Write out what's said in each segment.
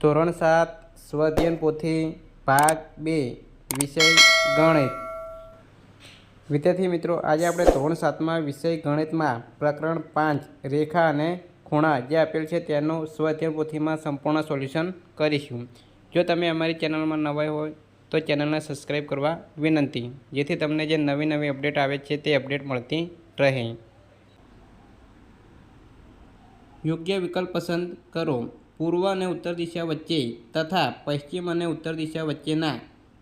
ધોરણ સાત સ્વધ્યન પોથી ભાગ બે, વિષય ગણિત. વિદ્યાર્થી મિત્રો, આજે આપણે ધોરણ સાતમાં વિષય ગણિતમાં પ્રકરણ પાંચ, રેખા અને ખૂણા જે આપેલ છે તેનું સ્વધ્યન પોથીમાં સંપૂર્ણ સોલ્યુશન કરીશું. જો તમે અમારી ચેનલમાં નવા હોય, તો ચેનલને સબસ્ક્રાઈબ કરવા વિનંતી. જેથી તમને જે નવી નવી અપડેટ આવે છે તે અપડેટ મળતી રહે. યોગ્ય વિકલ્પ પસંદ કરો. પૂર્વ અને ઉત્તર દિશા વચ્ચે તથા પશ્ચિમ અને ઉત્તર દિશા વચ્ચેના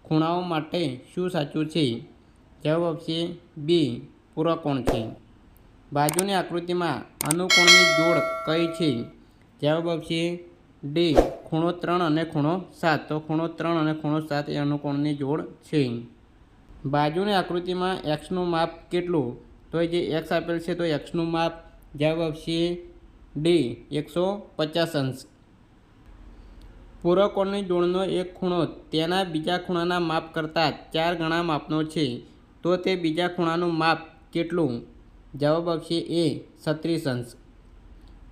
ખૂણાઓ માટે શું સાચું છે? જવાબ આપશે બી, પૂરકોણ છે. બાજુની આકૃતિમાં અનુકોણની જોડ કઈ છે? જવાબ આપશે ડી, ખૂણો ત્રણ અને ખૂણો સાત. તો ખૂણો ત્રણ અને ખૂણો સાત એ અનુકોણની જોડ છે. બાજુની આકૃતિમાં એક્સનું માપ કેટલું? તો જે એક્સ આપેલ છે તો એક્સનું માપ જવાબ આપશે ડી, એકસો પચાસ અંશ. પૂરકોણની જોડનો એક ખૂણો તેના બીજા ખૂણાના માપ કરતાં ચાર ગણા માપનો છે. તો તે બીજા ખૂણાનું માપ કેટલું? જવાબ આપશે એ છત્રીસ અંશ.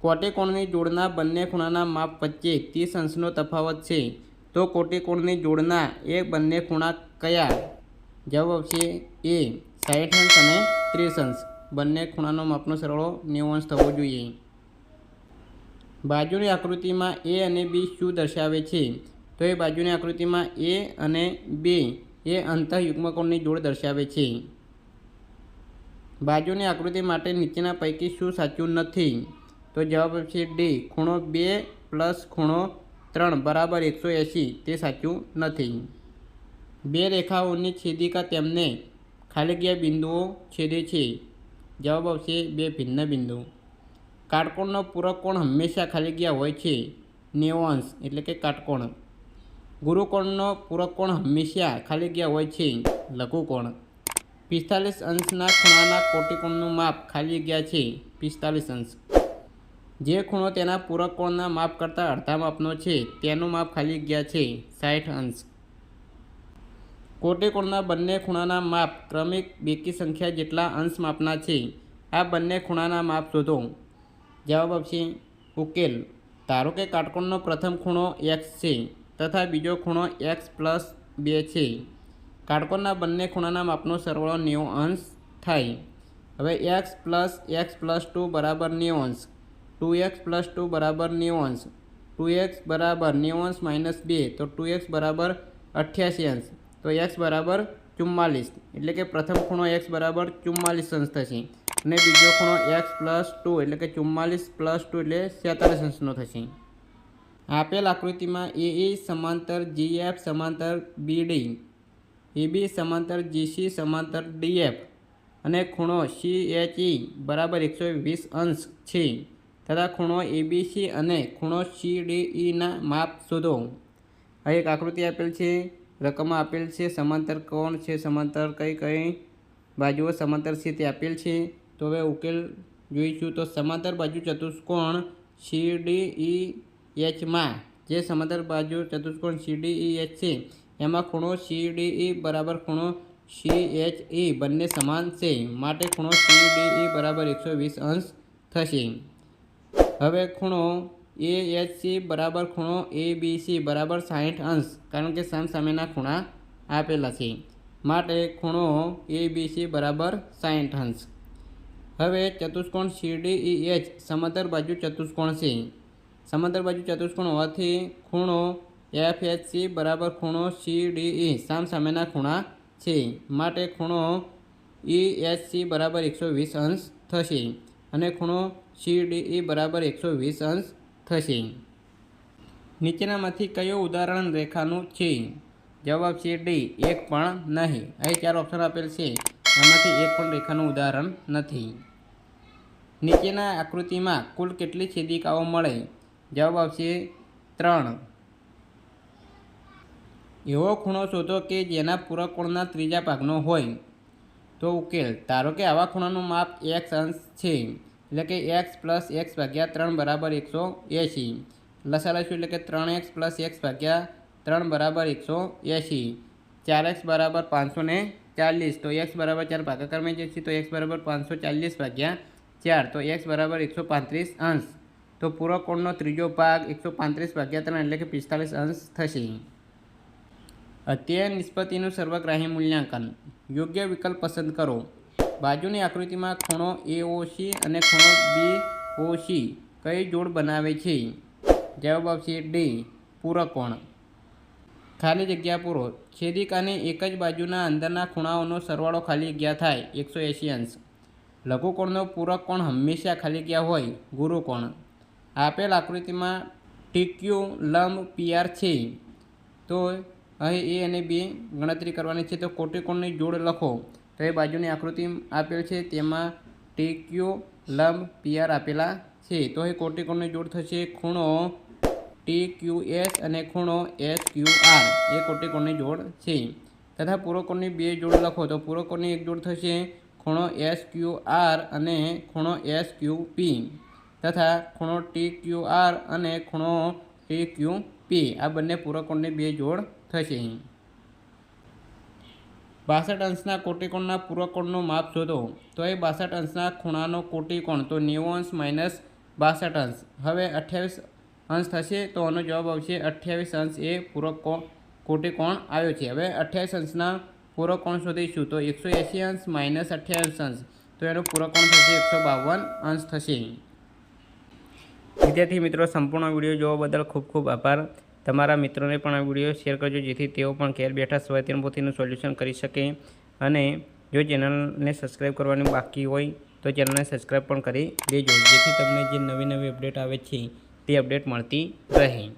કોટીકોણની જોડના બંને ખૂણાના માપ વચ્ચે ત્રીસ અંશનો તફાવત છે. તો કોટીકોણની જોડના એ બંને ખૂણા કયા? જવાબ આપશે એ સાઠ અંશ અને ત્રીસ અંશ. બંને ખૂણાનો માપનો સરવાળો નેવું અંશ થવો જોઈએ. બાજુની આકૃતિમાં એ અને બી શું દર્શાવે છે? તો એ બાજુની આકૃતિમાં એ અને બી એ અંતઃયુગ્મકોણની જોડ દર્શાવે છે. બાજુની આકૃતિ માટે નીચેના પૈકી શું સાચું નથી? તો જવાબ છે ડી, ખૂણો બે પ્લસ ખૂણો ત્રણ બરાબર એકસો એંસી તે સાચું નથી. બે રેખાઓની છેદિકા તેમને ખાલી ગયા બિંદુઓ છેદે છે. જવાબ આવશે બે ભિન્ન બિંદુ. કાટકોણનો પૂરક કોણ હંમેશા ખાલી ગયા હોય છે? નેવું અંશ એટલે કે કાટકોણ. ગુરુકોણનો પૂરક કોણ હંમેશા ખાલી ગયા હોય છે? લઘુકોણ. પિસ્તાલીસ અંશના ખૂણાના કોટિકોણનું માપ ખાલી ગયા છે? પિસ્તાલીસ અંશ. જે ખૂણો તેના પૂરક કોણના માપ કરતાં અડધા માપનો છે, તેનું માપ ખાલી ગયા છે સાઠ અંશ. કોટિકોણના બંને ખૂણાના માપ ક્રમિક બેકી સંખ્યા જેટલા અંશ માપના છે. આ બંને ખૂણાના માપ શોધો. જવાબ આપશે ઉકેલ. ધારો કે કાટકોણનો પ્રથમ ખૂણો એક્સ છે તથા બીજો ખૂણો એક્સ પ્લસ બે છે. કાટકોણના બંને ખૂણાના માપનો સરવાળો નેવું અંશ થાય. હવે x plus x plus two બરાબર નેવું અંશ ટુ એક્સ પ્લસ ટુ બરાબર નેવું અંશ ટુ એક્સ બરાબર નેવું અંશ માઇનસ બે. તો ટુ એક્સ બરાબર અઠ્યાસી અંશ. તો એક્સ બરાબર ચુમ્માલીસ. એટલે કે પ્રથમ ખૂણો એક્સ બરાબર ચુમ્માલીસ અંશ થશે. અને બીજો ખૂણો એક્સ પ્લસ ટુ એટલે કે ચુમ્માલીસ પ્લસ ટુ એટલે છેતાલીસ અંશનો થશે. આપેલ આકૃતિમાં એ એ સમાંતર જી એફ સમાંતર બી ડી, એ બી સમાંતર જીસી સમાંતર ડીએફ અને ખૂણો સી એચ ઈ બરાબર એકસો વીસ અંશ છે. તથા ખૂણો એબીસી અને ખૂણો સી ડી ઈના માપ શોધો. આ એક આકૃતિ આપેલ છે રકમ આપેલ છે, સમાંતર કોણ છે, સમાંતર કઈ કઈ બાજુઓ સમાંતર છે તે આપેલ છે. તો હવે ઉકેલ જોઈશું. તો સમાંતર બાજુ ચતુષ્કોણ સી ડી ઈ એચમાં જે સમાંતર બાજુ ચતુષ્કોણ સી ડી ઈ એચ છે, એમાં ખૂણો સી ડી ઈ બરાબર ખૂણો સી એચ ઈ બંને સમાન છે. માટે ખૂણો સી ડી ઈ બરાબર એકસો વીસ અંશ થશે. હવે ખૂણો એ એચ સી બરાબર ખૂણો એ બી સી બરાબર સાહીઠ અંશ, કારણ કે સામ સામેના ખૂણા આપેલા છે. માટે ખૂણો એ બી સી બરાબર સાહીઠ અંશ. હવે ચતુષ્કોણ સી ડી ઈ એચ સમાંતર બાજુ ચતુષ્કોણ છે સમાંતર બાજુ ચતુષ્કોણ હોવાથી ખૂણો એફ એચ સી બરાબર ખૂણો સી ડી ઈ સામ સામેના ખૂણા છે. માટે ખૂણો ઈ એચ સી બરાબર એકસો વીસ અંશ થશે અને ખૂણો સી ડી ઈ બરાબર એકસો વીસ અંશ થશે. નીચેનામાંથી કયો ઉદાહરણ રેખાનું છે? જવાબ છે ડી એક પણ નહીં. અહીં ચાર ઓપ્શન આપેલ છે. એમાંથી એક પણ રેખાનું ઉદાહરણ નથી. નીચેના આકૃતિમાં કુલ કેટલી છેદિકાઓ મળે? જવાબ આવશે ત્રણ. એવો ખૂણો શોધો કે જેના પૂરકોણના ત્રીજા ભાગનો હોય. તો ઉકેલ, ધારો કે આવા ખૂણાનું માપ એક્સ અંશ છે, એટલે કે એક્સ પ્લસ એક્સ ભાગ્યા ત્રણ બરાબર એકસો એંશી. લસા લઈશું એટલે કે ત્રણ એક્સ પ્લસ એક્સ ભાગ્યા ત્રણ બરાબર એકસો એંશી. ચાર એક્સ બરાબર પાંચસો ને ચાલીસ, તો એક્સ બરાબર ચાર ભાગાકારમાં જશે, તો એક્સ બરાબર પાંચસો ચાલીસ ભાગ્યા ચાર, તો એક્સ બરાબર એકસો પાંત્રીસ અંશ. તો પૂરો કોણનો ત્રીજો ભાગ એકસો પાંત્રીસ ભાગ્યા ત્રણ એટલે કે પિસ્તાલીસ અંશ થશે. અત્યાર નિષ્પત્તિનું સર્વગ્રાહી મૂલ્યાંકન. યોગ્ય વિકલ્પ પસંદ કરો. બાજુની આકૃતિમાં ખૂણો એઓસી અને ખૂણો બીઓસી કઈ જોડ બનાવે છે? જવાબ આવશે ડી પૂરક કોણ. ખાલી જગ્યા પૂરો. છેદિકાની એક જ બાજુના અંદરના ખૂણાઓનો સરવાળો ખાલી જગ્યા થાય. એકસો એંશી અંશ. લઘુકોણનો પૂરક કોણ હંમેશા ખાલી જગ્યા હોય? ગુરુકોણ. આપેલ આકૃતિમાં ટીક્યુ, લંબ પીઆર છે. તો અહીં એ અને બી ગણતરી કરવાની છે. તો કોટિકોણની જોડ લખો. તો એ બાજુની આકૃતિ આપેલ છે. તેમાં ટીક્યુ, લંબ પીઆર આપેલા છે. તો એ કોટિકોણની જોડ થશે ખૂણો ટી ક્યુ એસ અને ખૂણો એસ ક્યુ આર. એ કોટિકોણની જોડ છે. તથા પૂરકોણની બે જોડ લખો તો પૂરકોણની એક જોડ થશે ખૂણો એસ ક્યુ આર અને ખૂણો એસ ક્યુ પી. તથા ખૂણો ટી ક્યુ આર અને ખૂણો ટી ક્યુ પી. આ બંને પૂરકોણની બે જોડ થશે. બાસઠ અંશના કોટિકોણના પૂરકોણનું માપ શોધો. તો એ બાસઠ અંશના ખૂણાનો કોટિકોણ. તો નેવું અંશ માઇનસ બાસઠ અંશ. હવે અઠ્યાવીસ અંશ થશે તો આનો જવાબ આવશે અઠ્યાવીસ અંશ એ પૂરક કોણ કોટિકોણ આવ્યો છે? હવે અઠ્યાવીસ અંશના પૂરક કોણ શોધીશું? તો એકસો એંસી અંશ માઇનસ અઠ્યાવીસ અંશ. તો એનો પૂરક કોણ થશે? એકસો બાવન અંશ થશે. વિદ્યાર્થી મિત્રો, સંપૂર્ણ વીડિયો જોવા બદલ ખૂબ ખૂબ આભાર. તમારા મિત્રોને પણ આ વીડિયો શેર કરજો, જેથી તેઓ પણ ઘેર બેઠા સ્વાધ્યાયન પોથીનું સોલ્યુશન કરી શકે. અને જો ચેનલને સબસ્ક્રાઈબ કરવાની બાકી હોય, તો ચેનલને સબસ્ક્રાઈબ પણ કરી દેજો, જેથી તમને જે નવી નવી અપડેટ આવે છે તે અપડેટ મળતી રહે.